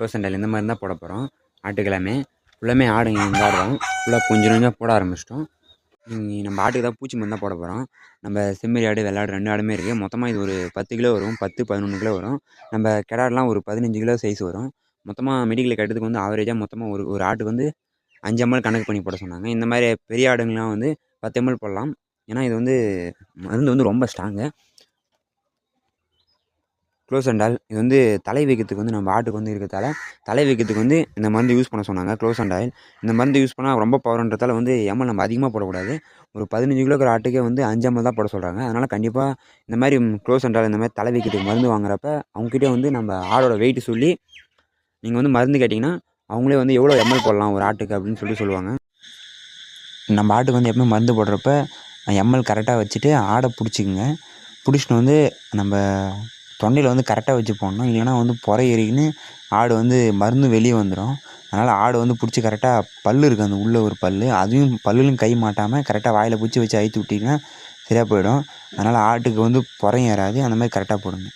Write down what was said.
Close இந்த மாதிரி தான் போட போகிறோம் ஆட்டுக்கெல்லாமே ஃபுல்லாமே ஆடுங்க இந்த ஆடு ஃபுல்லாக கொஞ்சம் கொஞ்சம் போட ஆரம்பிச்சிட்டோம். நம்ம ஆட்டுக்கு தான் பூச்சி மருந்து தான் போட போகிறோம் நம்ம செம்மறி ஆடு வெள்ளாடு ரெண்டு ஆடுமே இருக்குது மொத்தமாக இது ஒரு பத்து கிலோ வரும். பத்து பதினொன்று கிலோ வரும். நம்ம கிடாடெலாம் ஒரு பதினஞ்சு கிலோ சைஸ் வரும். மொத்தமாக மெடிக்கலில் கட்டுறதுக்கு வந்து ஆவரேஜாக மொத்தமாக ஒரு ஒரு ஆட்டுக்கு வந்து அஞ்சு எம்எல் கணக்கு பண்ணி போட சொன்னாங்க. இந்த மாதிரி பெரிய ஆடுங்கள்லாம் வந்து பத்து எம்எல் போடலாம். ஏன்னா இது வந்து மருந்து வந்து ரொம்ப ஸ்ட்ராங்கு க்ளோஸ் அண்ட் ஆல் இது வந்து தலை வைக்கிறதுக்கு வந்து நம்ம ஆட்டுக்கு வந்து இருக்கிறதால தலை வைக்கிறதுக்கு வந்து இந்த மருந்து யூஸ் பண்ண சொன்னாங்க க்ளோஸ் அண்ட் ஆயில் இந்த மருந்து யூஸ் பண்ணால் ரொம்ப பவர்ன்றதால வந்து எம்எல் நம்ம அதிகமாக போடக்கூடாது. ஒரு பதினஞ்சு கிலோக்கிற ஆட்டுக்கே வந்து அஞ்சு எம்எல் தான் போட சொல்கிறாங்க அதனால் கண்டிப்பாக இந்த மாதிரி க்ளோஸ் அண்ட் ஆயில் இந்த மாதிரி தலை வைக்கிறதுக்கு மருந்து வாங்குறப்ப அவங்ககிட்ட வந்து நம்ம ஆடோட வெயிட் சொல்லி நீங்கள் வந்து மருந்து கேட்டிங்கன்னா அவங்களே வந்து எவ்வளோ எம்எல் போடலாம் ஒரு ஆட்டுக்கு அப்படின்னு சொல்லி சொல்லுவாங்க. நம்ம ஆட்டுக்கு வந்து எப்பவுமே மருந்து போடுறப்ப எம்எல் கரெக்டாக வச்சுட்டு ஆடை பிடிச்சிக்குங்க. பிடிச்சிட்டு வந்து நம்ம தொண்டையில் வந்து கரெக்டாக வச்சு போடணும். இல்லைன்னா வந்து புறை ஏறிக்கின்னு ஆடு வந்து மருந்து வெளியே வந்துடும் அதனால் ஆடு வந்து பிடிச்சி கரெக்டாக பல் இருக்குது அந்த உள்ளே ஒரு பல் அதையும் பல்லுலையும் கை மாட்டாமல் கரெக்டாக வாயில் பிடிச்சி வச்சு அழுத்தி விட்டிங்கன்னா சரியாக போயிடும். அதனால் ஆட்டுக்கு வந்து புறையும் ஏறாது. அந்த மாதிரி கரெக்டாக போடுங்க.